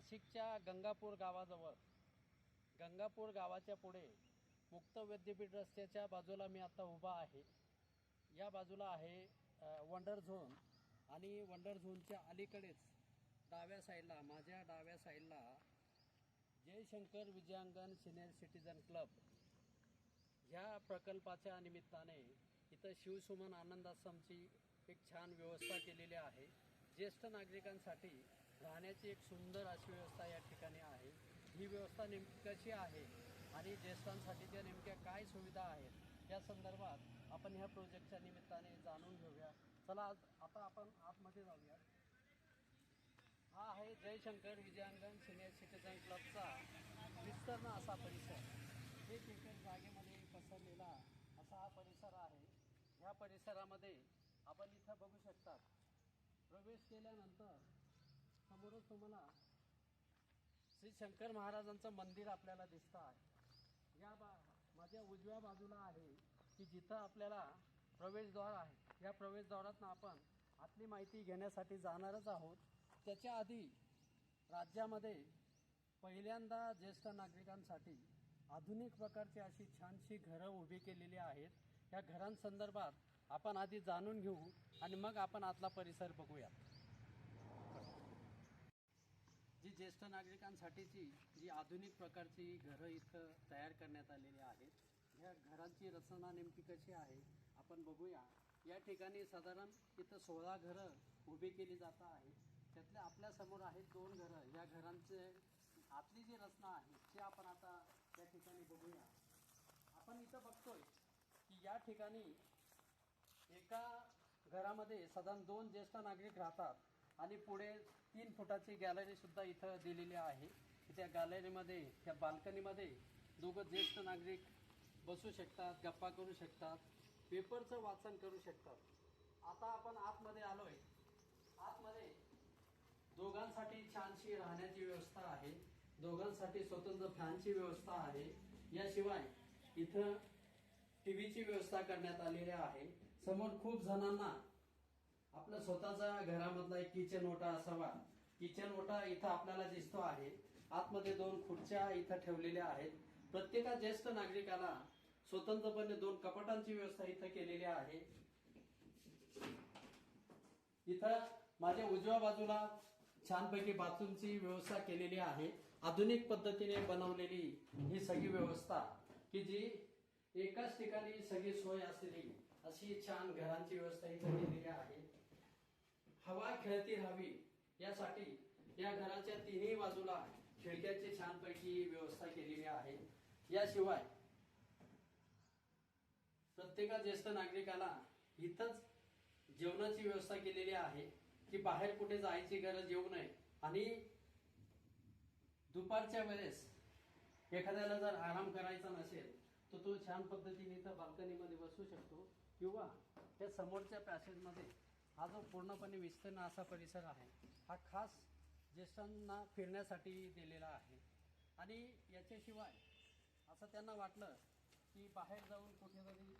नाशिकच्या गंगापूर गावाजवळ. गंगापूर गावाच्या पुढे मुक्त विद्यापीठ रस्त्याच्या बाजूला मी आत्ता उभा आहे. या बाजूला आहे वंडर झोन आणि वंडर झोनच्या अलीकडेच डाव्या साईडला माझ्या डाव्या साईडला Jayshankar Vijayangan senior citizen club. ह्या प्रकल्पाच्या निमित्ताने इथं शिवसुमन आनंदाश्रमची एक छान व्यवस्था केलेली आहे. ज्येष्ठ नागरिकांसाठी राहण्याची एक सुंदर अशी व्यवस्था या ठिकाणी आहे. ही व्यवस्था नेमकी कशी आहे आणि ज्येष्ठांसाठीच्या नेमक्या काय सुविधा आहेत या संदर्भात आपण ह्या प्रोजेक्टच्या निमित्ताने जाणून घेऊया. चला आज आता आपण आतमध्ये जाऊया. हा आहे जयशंकर विजयांगण सिनियर सिटीजन क्लबचा विस्तीर्ण असा परिसर. एक एकर जागेमध्ये पसरलेला असा हा परिसर आहे. ह्या परिसरामध्ये आपण इथं बघू शकता प्रवेश केल्यानंतर समोरच तुम्हाला श्री शंकर महाराजांचं मंदिर आपल्याला दिसतं आहे. या बा माझ्या उजव्या बाजूला आहे की जिथं आपल्याला प्रवेशद्वार आहे. या प्रवेशद्वारातनं आपण आतली माहिती घेण्यासाठी जाणारच आहोत. त्याच्या आधी राज्यामध्ये पहिल्यांदा ज्येष्ठ नागरिकांसाठी आधुनिक प्रकारची अशी छानशी घरं उभी केलेली आहेत. या घरांसंदर्भात आपण आधी जाणून घेऊ आणि मग आपण आतला परिसर बघूया जी ज्येष्ठ नागरिकांसाठीची जी आधुनिक प्रकारची घरं इथं तयार करण्यात आलेली आहेत ह्या घरांची रचना नेमकी कशी आहे आपण बघूया. या ठिकाणी साधारण इथं सोळा घरं उभी केली जात आहेत. त्यातल्या आपल्यासमोर आहेत दोन घरं. या घरांचे आतली जी रचना आहे ती आपण आता त्या ठिकाणी बघूया. आपण इथं बघतोय की या ठिकाणी एका घरामध्ये साधारण दोन ज्येष्ठ नागरिक राहतात आणि पुढे तीन फुटाची गॅलरी सुद्धा इथं दिलेली आहे. त्या गॅलरीमध्ये त्या बाल्कनीमध्ये दोघं ज्येष्ठ नागरिक बसू शकतात गप्पा करू शकतात पेपरचं वाचन करू शकतात. आता आपण आतमध्ये आलोय. आतमध्ये दोघांसाठी छानशी राहण्याची व्यवस्था आहे. दोघांसाठी स्वतंत्र फॅनची व्यवस्था आहे. याशिवाय इथं टीव्हीची व्यवस्था करण्यात आलेली आहे. समोर खूप जणांना आपला स्वतःचा घरामधला एक किचन ओटा असावा. किचन ओटा इथं आपल्याला दिसतो आहे. आतमध्ये दोन खुर्च्या इथं ठेवलेल्या आहेत. प्रत्येका ज्येष्ठ नागरिकाला स्वतंत्रपणे दोन कपाटांची व्यवस्था इथं केलेली आहे. इथं माझ्या उजव्या बाजूला छानपैकी बाथरूमची व्यवस्था केलेली आहे. आधुनिक पद्धतीने बनवलेली ही सगळी व्यवस्था की जी एकाच ठिकाणी सगळी सोय असलेली अशी छान घरांची व्यवस्था इथं केलेली आहे. हवा खेळती राहावी. यासाठी या घराच्या तिन्ही बाजूला खिडक्याची छानपैकी व्यवस्था केलेली आहे. याशिवाय प्रत्येका ज्येष्ठ नागरिकाला इथंच जेवणाची व्यवस्था केलेली आहे की बाहेर कुठे जायची गरज येऊ नये. आणि दुपारच्या वेळेस एखाद्याला जर आराम करायचा नसेल तर तो छान पद्धतीने इथं बाल्कनीमध्ये बसू शकतो किंवा त्या समोरच्या पॅसेजमध्ये हा जो पूर्णपणे विस्तीर्ण असा परिसर आहे हा खास ज्येष्ठांना फिरण्यासाठी दिलेला आहे. आणि याच्याशिवाय असं त्यांना वाटलं की बाहेर जाऊन कुठेतरी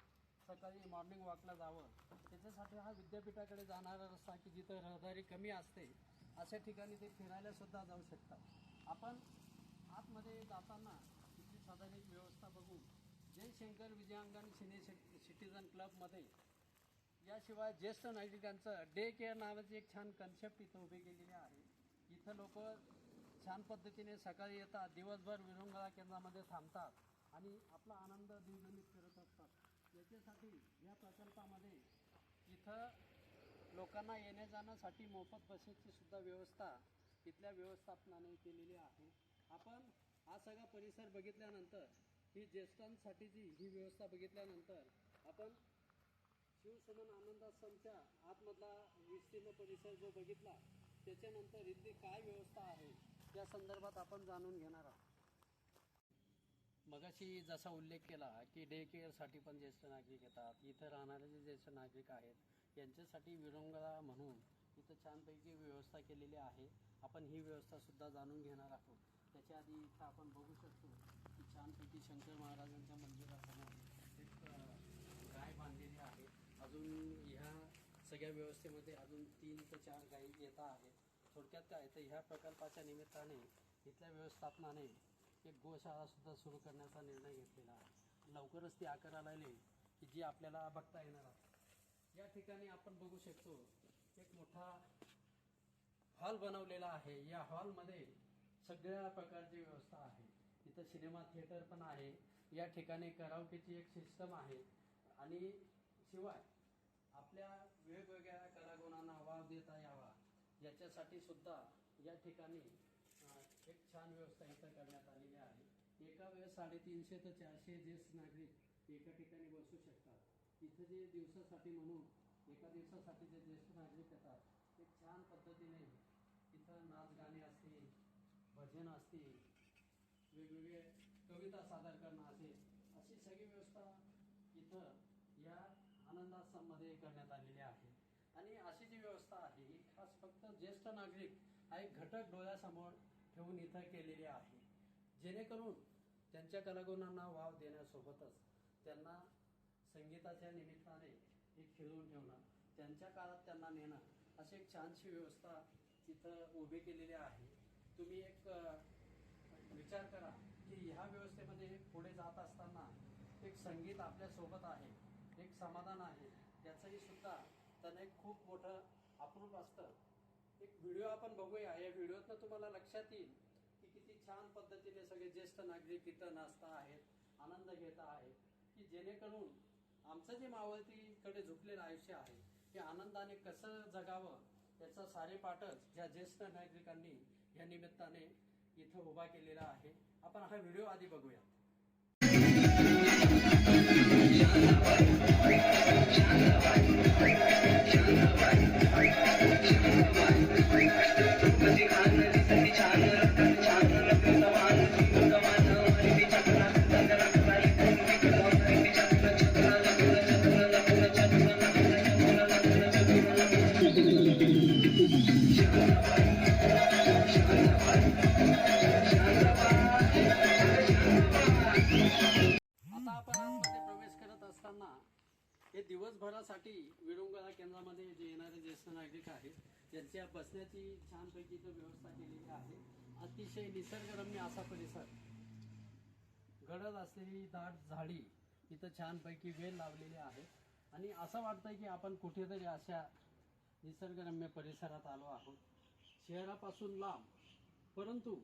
सकाळी मॉर्निंग वॉकला जावं. त्याच्यासाठी हा विद्यापीठाकडे जाणारा रस्ता की जिथं रहदारी कमी असते अशा ठिकाणी ते फिरायलासुद्धा जाऊ शकतात. आपण आतमध्ये जाताना तिथली साधारण व्यवस्था बघून जयशंकर विजयांगण सिनियर सिटीजन क्लबमध्ये याशिवाय ज्येष्ठ नागरिकांचं डे केअर नावाची एक छान कन्सेप्ट इथं उभी केलेली आहे. इथं लोक छान पद्धतीने सकाळी येतात दिवसभर विरंगळा केंद्रामध्ये थांबतात आणि आपला आनंद द्विगुणित करत असतात. याच्यासाठी या प्रकल्पामध्ये इथं लोकांना येण्या जाण्यासाठी मोफत बसेसची सुद्धा व्यवस्था इथल्या व्यवस्थापनाने केलेली आहे. आपण हा सगळा परिसर बघितल्यानंतर ही ज्येष्ठांसाठीची ही व्यवस्था बघितल्यानंतर आपण शिवसमन आनंदाश्रमच्या आतमधला विस्तीर्ण परिसर जो बघितला त्याच्यानंतर इथली काय व्यवस्था आहे त्या संदर्भात आपण जाणून घेणार आहोत. मगाशी जसा उल्लेख केला की डे केअरसाठी पण ज्येष्ठ नागरिक येतात इथं राहणारे जे ज्येष्ठ नागरिक आहेत यांच्यासाठी विरंगळा म्हणून इथं छानपैकी व्यवस्था केलेली आहे. आपण ही व्यवस्था सुद्धा जाणून घेणार आहोत. त्याच्या आधी इथं आपण बघू शकतो की छानपैकी शंकर महाराजांच्या मंदिरात एक अ, गाय बांधलेली आहे अजून ह्या सगळ्या व्यवस्थेमध्ये अजून तीन ते चार गायी येता आहेत. थोडक्यात काय तर ह्या प्रकल्पाच्या निमित्ताने इथल्या व्यवस्थापनाने एक गोशाळासुद्धा सुरू करण्याचा निर्णय घेतलेला आहे. लवकरच ती आकाराला येईल की जी आपल्याला बघता येणार आहे. या ठिकाणी आपण बघू शकतो एक मोठा हॉल बनवलेला आहे. या हॉलमध्ये सगळ्या प्रकारची व्यवस्था आहे. इथं सिनेमा थिएटर पण आहे. या ठिकाणी करावकेची एक सिस्टम आहे. आणि शिवाय आपल्या वेगवेगळ्या कलागुणांना वाव देता यावा. याच्यासाठी सुद्धा या ठिकाणी एक छान व्यवस्था इथं करण्यात आलेली आहे. एका वेळेस साडेतीनशे ते चारशे ज्येष्ठ नागरिक एका ठिकाणी बसू शकतात. इथं जे दिवसासाठी म्हणून एका दिवसासाठी जे ज्येष्ठ नागरिक येतात एक छान पद्धतीने इथं नाच गाणे असतील भजन असतील वेगवेगळे कविता सादर करणं असेल अशी सगळी व्यवस्था इथं या आनंदाश्रममध्ये करण्यात आलेली आहे. आणि अशी जी व्यवस्था आहे ही खास फक्त ज्येष्ठ नागरिक हा एक घटक डोळ्यासमोर ठेवून इथं केलेली आहे. जेणेकरून त्यांच्या कलागुणांना वाव देण्यासोबतच त्यांना संगीताच्या निमित्ताने एक खेळून ठेवणं त्यांच्या काळात त्यांना नेणं अशी एक छानशी व्यवस्था इथं उभी केलेली आहे. तुम्ही एक विचार करा की ह्या व्यवस्थेमध्ये पुढे जात असताना एक संगीत आपल्यासोबत आहे. एक समाधान आहे. याचंही सुद्धा त्यांना एक खूप मोठं अप्रूप असतं. एक व्हिडिओ आपण बघूया. या व्हिडिओतनं तुम्हाला लक्षात येईल की किती छान पद्धतीने सगळे ज्येष्ठ नागरिक इथं नाचता आहेत आनंद घेत आहेत की जेणेकरून आमचं जे मावळतीकडे झुकलेलं आयुष्य आहे हे आनंदाने कसं जगावं याचा सारेपाठच ज्या ज्येष्ठ नागरिकांनी या निमित्ताने इथं उभा केलेला आहे. आपण हा व्हिडिओ आधी बघूया आता दिवसभरासाठी विडुंगळा केंद्रामध्ये जे येणारे ज्येष्ठ नागरिक आहेत त्यांच्या बसण्याची छानपैकी इथं व्यवस्था केलेली आहे. अतिशय निसर्गरम्य असा परिसर. गडद असलेली दाट झाडी इथं छानपैकी वेल लावलेली आहे. आणि असं वाटतंय की आपण कुठेतरी अशा निसर्गरम्य परिसरात आलो आहोत. शहरापासून लांब. परंतु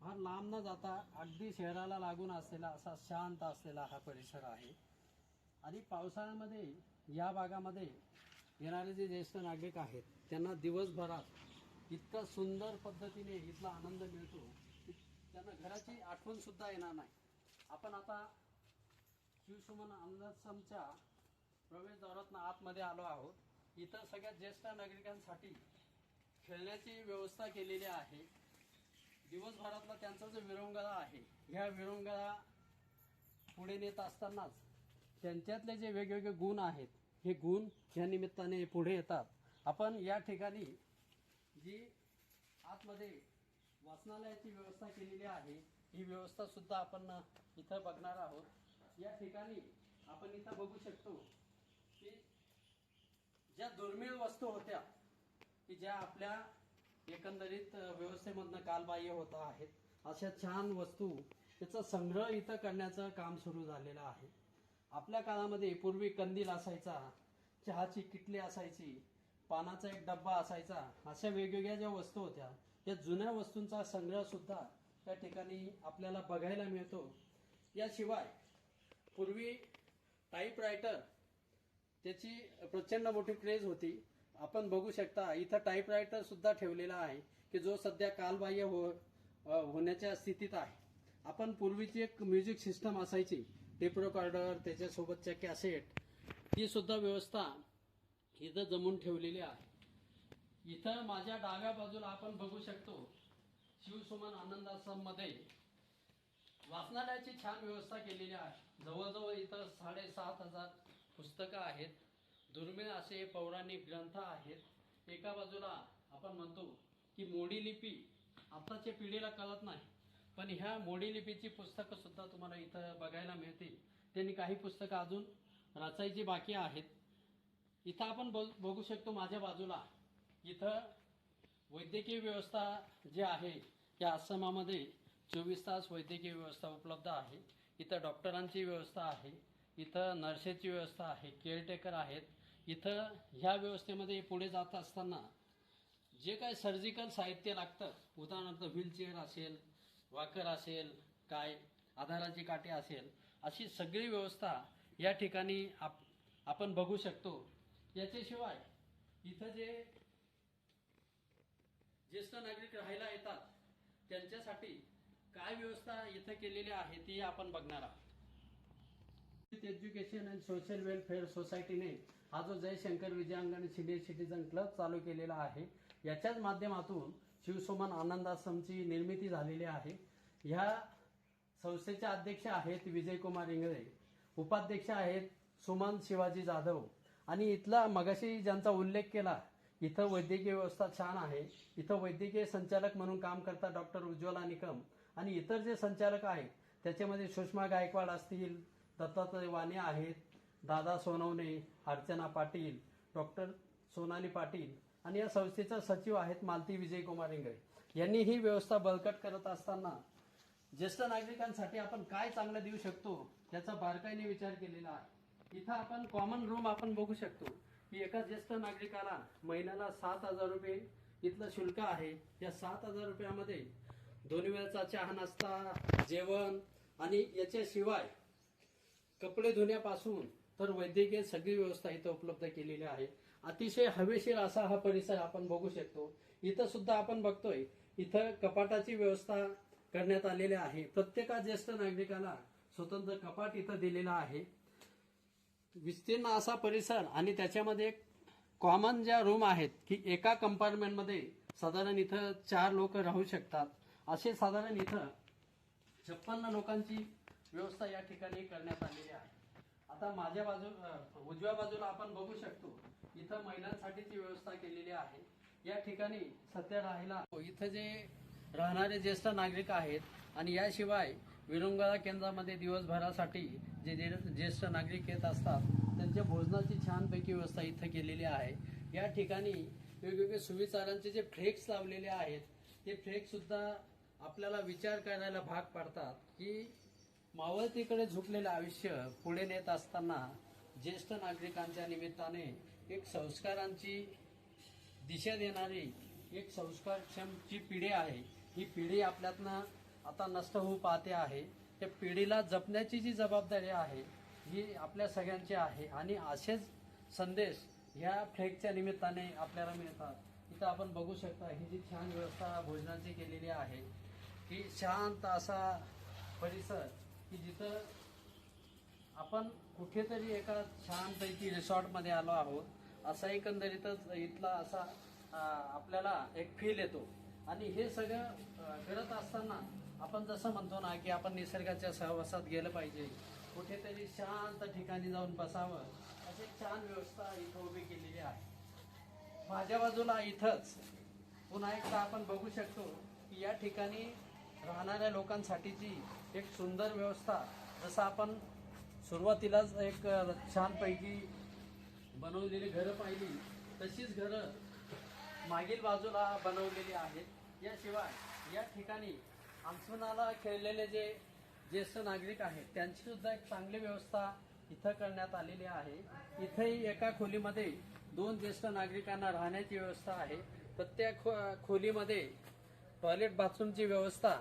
फार लांब न जाता अगदी शहराला लागून असलेला असा शांत असलेला हा परिसर आहे. आणि पावसाळ्यामध्ये या भागामध्ये येणारे जे ज्येष्ठ नागरिक आहेत त्यांना दिवसभरात इतका सुंदर पद्धतीने इथला आनंद मिळतो की त्यांना घराची आठवण सुद्धा येणार नाही. आपण आता शिवसुमन आनंदाश्रमच्या प्रवेशद्वारातनं आतमध्ये आलो आहोत. इथं सगळ्या ज्येष्ठ नागरिकांसाठी खेळण्याची व्यवस्था केलेली आहे. दिवसभरातला त्यांचा जो विरंगळा आहे ह्या विरंगळा पुढे नेत असतानाच त्यांच्यातले जे वेगवेगळे गुण आहेत हे गुण ह्या निमित्ताने पुढे येतात. आपण या ठिकाणी जी आतमध्ये वाचनालयाची व्यवस्था केलेली आहे ही व्यवस्था सुद्धा आपण इथं बघणार आहोत. या ठिकाणी आपण इथं बघू शकतो की ज्या दुर्मिळ वस्तू होत्या की ज्या आपल्या एकंदरीत व्यवस्थेमधनं कालबाह्य होत आहेत अशा छान वस्तू त्याचा संग्रह इथं करण्याचं काम सुरू झालेलं आहे. आपल्या काळामध्ये पूर्वी कंदील असायचा चहाची किटली असायची पानाचा एक डब्बा असायचा अशा वेगवेगळ्या ज्या वस्तू होत्या या जुन्या वस्तूंचा संग्रह सुद्धा त्या ठिकाणी आपल्याला बघायला मिळतो. याशिवाय पूर्वी टाईपरायटर त्याची प्रचंड मोठी क्रेज होती. आपण बघू शकता इथं टाईपरायटर सुद्धा ठेवलेला आहे की जो सध्या कालबाह्य हो होण्याच्या स्थितीत आहे. आपण पूर्वीची एक म्युझिक सिस्टम असायची टेप रेकॉर्डर त्याच्यासोबतच्या कॅसेट ही सुद्धा व्यवस्था इथं जमून ठेवलेली आहे. इथं माझ्या डाव्या बाजूला आपण बघू शकतो शिवसुमन आनंदाश्रममध्ये वाचनालयाची छान व्यवस्था केलेली आहे. जवळजवळ इथं साडेसात हजार पुस्तकं आहेत. दुर्मिळ असे पौराणिक ग्रंथ आहेत. एका बाजूला आपण म्हणतो की मोडी लिपी आत्ताच्या पिढीला कळत नाही. पण ह्या मोडी लिपीची पुस्तकं सुद्धा तुम्हाला इथं बघायला मिळतील. त्यांनी काही पुस्तकं अजून रचायची बाकी आहेत. इथं आपण बघू शकतो माझ्या बाजूला. इथं वैद्यकीय व्यवस्था जी आहे या आसामामध्ये चोवीस तास वैद्यकीय व्यवस्था उपलब्ध आहे. इथं डॉक्टरांची व्यवस्था आहे. इथं नर्सेची व्यवस्था आहे. केअरटेकर आहेत. इथं ह्या व्यवस्थेमध्ये पुढे जात असताना जे काय सर्जिकल साहित्य लागतं उदाहरणार्थ व्हीलचेअर असेल वाकर असेल काय आधाराची काटे असेल अशी सगळी व्यवस्था या ठिकाणी आप आपण बघू शकतो. याच्याशिवाय इथं जे ज्येष्ठ नागरिक राहायला येतात त्यांच्यासाठी काय व्यवस्था इथं केलेली आहे ती आपण बघणार आहोत. एज्युकेशन अँड सोशल वेलफेअर सोसायटीने हा जो Jayshankar Vijayangan senior citizen club चालू केलेला आहे याच्याच माध्यमातून शिवसोमन आनंद आश्रमची निर्मिती झालेली आहे. ह्या संस्थेचे अध्यक्ष आहेत विजयकुमार इंगळे उपाध्यक्ष आहेत सुमन शिवाजी जाधव. आणि इथला मगाशी ज्यांचा उल्लेख केला इथं वैद्यकीय व्यवस्था छान आहे. इथं वैद्यकीय संचालक म्हणून काम करतात डॉक्टर उज्ज्वला निकम. आणि इतर जे संचालक आहेत त्याच्यामध्ये सुषमा गायकवाड असतील दत्तात्रय वाणे आहेत दादा सोनवणे अर्चना पाटील डॉक्टर सोनाली पाटील आणि या संस्थेचा सचिव आहेत मालती विजयकुमार इंगळे. यांनी ही व्यवस्था बळकट करत असताना ज्येष्ठ नागरिकांसाठी आपण काय चांगलं देऊ शकतो याचा बारकाईने विचार केलेला आहे. इथं आपण कॉमन रूम आपण बघू शकतो. की एका ज्येष्ठ नागरिकाला महिन्याला सात हजार रुपये इथलं शुल्क आहे. या सात हजार रुपयामध्ये दोन वेळचा चहा नाश्ता जेवण आणि याच्याशिवाय कपडे धुण्यापासून तर वैद्यकीय सगळी व्यवस्था इथं उपलब्ध केलेली आहे. अतिशय हवेशीर असा हा परिसर आपण बघू शकतो. इथं सुद्धा आपण बघतोय इथं कपाटाची व्यवस्था करण्यात आलेले आहे. प्रत्येका ज्येष्ठ नागरिकाला स्वतंत्र कपाट इथं दिलेला आहे. विस्तीर्ण असा परिसर आणि त्याच्यामध्ये कॉमन ज्या रूम आहेत की एका कंपार्टमेंटमध्ये साधारण इथं चार लोक राहू शकतात. असे साधारण इथं छप्पन्न लोकांची व्यवस्था या ठिकाणी करण्यात आलेली आहे. आता माझ्या बाजू उजव्या बाजूला आपण बघू शकतो इथं महिलांसाठीची व्यवस्था केलेली आहे. या ठिकाणी सध्या राहायला इथं जे राहणारे ज्येष्ठ नागरिक आहेत आणि याशिवाय विरंगुळा केंद्रामध्ये दिवसभरासाठी जे ज्येष्ठ नागरिक येत असतात त्यांच्या भोजनाची छानपैकी व्यवस्था इथं केलेली आहे. या ठिकाणी वेगवेगळे सुविचारांचे जे फ्लेक्स लावलेले आहेत ते फ्लेक्ससुद्धा आपल्याला विचार करायला भाग पाडतात की मावळतीकडे झुकलेलं आयुष्य पुढे नेत असताना ज्येष्ठ नागरिकांच्या निमित्ताने एक संस्कारांची दिशा देणारी एक संस्कारक्षमची पिढी आहे. ही पिढी आपल्यातनं आता नष्ट होऊ पाहते आहे. त्या पिढीला जपण्याची जी जबाबदारी आहे ही आपल्या सगळ्यांची आहे. आणि असेच संदेश ह्या फ्लेगच्या निमित्ताने आपल्याला मिळतात. इथं आपण बघू शकता ही जी छान व्यवस्था भोजनाची केलेली आहे की शांत असा परिसर की जिथं आपण कुठेतरी एका छानपैकी रिसॉर्टमध्ये आलो आहोत असा एकंदरीतच इथला असा आपल्याला एक फील येतो. आणि हे सगळं घडत करत असताना आपण जसं म्हणतो ना की आपण निसर्गाच्या सहवासात गेलं पाहिजे. कुठेतरी शांत ठिकाणी जाऊन बसावं. अशी छान व्यवस्था इथं उभी केलेली आहे. माझ्या बाजूला इथंच पुन्हा एकदा आपण बघू शकतो की या ठिकाणी राहणाऱ्या लोकांसाठीची एक सुंदर व्यवस्था जसं आपण सुरुवातीलाच एक छानपैकी बनवलेली घरं पाहिली तशीच घरं मागील बाजूला बनवलेली आहेत याशिवाय या ठिकाणी आमसुनाला खेळलेले जे ज्येष्ठ नागरिक आहेत त्यांची सुद्धा एक चांगली व्यवस्था इथं करण्यात आलेली आहे. इथेही एका खोलीमध्ये दोन ज्येष्ठ नागरिकांना राहण्याची व्यवस्था आहे. प्रत्येक खो खोलीमध्ये टॉयलेट बाथरूमची व्यवस्था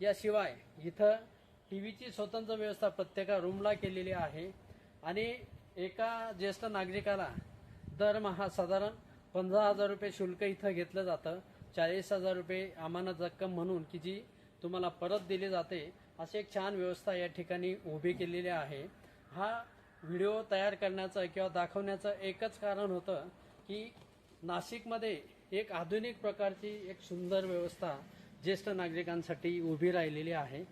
याशिवाय इथं टी व्हीची स्वतंत्र व्यवस्था प्रत्येका रूमला केलेली आहे. आणि एका ज्येष्ठ नागरिकाला दरमहा साधारण पंधरा हजार रुपये शुल्क इथं घेतलं जातं. चाळीस हजार रुपये अमानत रक्कम म्हणून की जी तुम्हाला परत दिली जाते अशी एक छान व्यवस्था या ठिकाणी उभी केलेली आहे. हा व्हिडिओ तयार करण्याचं किंवा दाखवण्याचं एकच कारण होतं की नाशिकमध्ये एक आधुनिक प्रकारची एक सुंदर व्यवस्था ज्येष्ठ नागरिकांसाठी उभी राहिलेली आहे.